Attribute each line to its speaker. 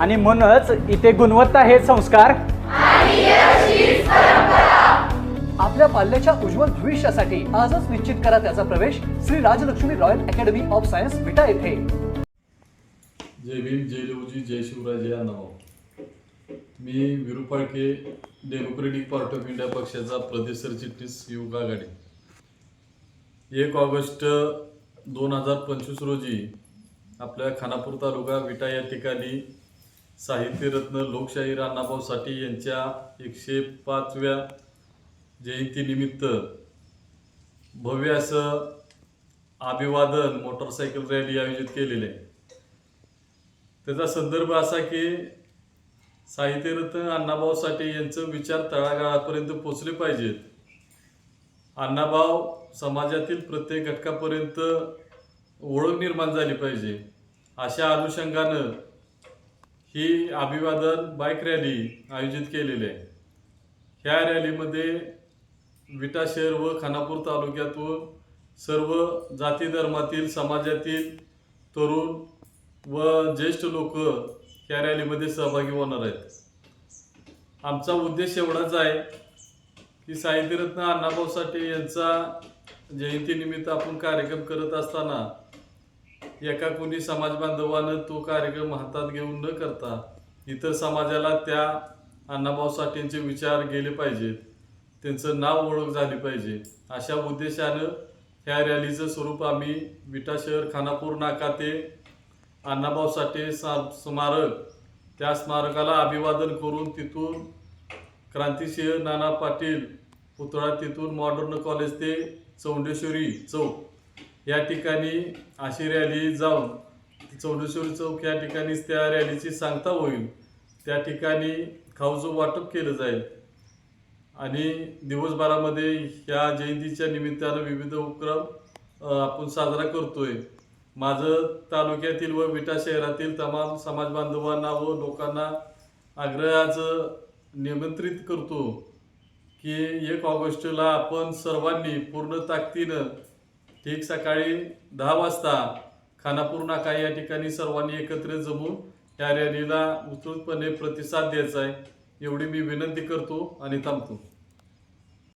Speaker 1: आणि म्हणूनच इथे गुणवत्ता हे संस्कार.
Speaker 2: आपल्या पाल्याच्या उज्ज्वल भविष्यासाठी आजच निश्चित करा त्याचा प्रवेश Shri Rajalakshmi Royal Academy of Science Vita येथे.
Speaker 3: जय भीम जय लवजी जय शिवराय जय नाव मी Viru Phalke democratic party of India पक्षाचा प्रदेश सरचिटणीस युवक आघाडी. एक ऑगस्ट दोन हजार पंचवीस रोजी आपल्या खानापूर तालुका विटा या ठिकाणी साहित्यरत्न लोकशाही अण्णाभाऊ साठे यांच्या एकशे पाचव्या जयंतीनिमित्त भव्य असं अभिवादन मोटरसायकल रॅली आयोजित केलेली. आहे त्याचा संदर्भ असा की साहित्यरत्न अण्णाभाऊ साठे यांचं विचार तळागाळापर्यंत पोचले पाहिजेत. अण्णाभाऊ समाजातील प्रत्येक घटकापर्यंत ओळख निर्माण झाली पाहिजे. अशा अनुषंगानं ही अभिवादन बाईक रॅली आयोजित केलेली आहे. ह्या रॅलीमध्ये विटा शहर व खानापूर तालुक्यातून सर्व जाती धर्मातील समाजातील तरुण व ज्येष्ठ लोक ह्या रॅलीमध्ये सहभागी होणार आहेत. आमचा उद्देश एवढाच आहे की साहित्यरत्न अण्णाभाऊ साठे यांचा जयंतीनिमित्त आपण कार्यक्रम करत असताना एका कोणी समाज बांधवानं तो कार्यक्रम हातात घेऊन न करता इतर समाजाला त्या अण्णाभाऊ साठेंचे विचार गेले पाहिजेत. त्यांचं नाव ओळख झाली पाहिजे. अशा उद्देशानं ह्या रॅलीचं स्वरूप आम्ही विटा शहर खानापूर नाका ते अण्णाभाऊ साठे सा स्मारक त्या स्मारकाला अभिवादन करून तिथून क्रांतिसिंह नाना पाटील पुतळा तिथून मॉडर्न कॉलेज ते चौंडेश्वरी चौक या ठिकाणी अशी रॅली जाऊन चौडेश्वर चौक या ठिकाणीच त्या रॅलीची सांगता होईल. त्या ठिकाणी खाऊचं वाटप केलं जाईल. आणि दिवसभरामध्ये ह्या जयंतीच्या निमित्तानं विविध उपक्रम आपण साजरा करतोय. माझं तालुक्यातील व विटा शहरातील तमाम समाज बांधवांना व लोकांना आग्रहाचं निमंत्रित करतो की एक ऑगस्टला आपण सर्वांनी पूर्ण ताकदीनं ठीक सकाळी दहा वाजता खानापूर नाका या ठिकाणी सर्वांनी एकत्र जमून या रॅलीला उत्स्फूर्तपणे प्रतिसाद द्यायचा आहे. एवढी मी विनंती करतो आणि थांबतो.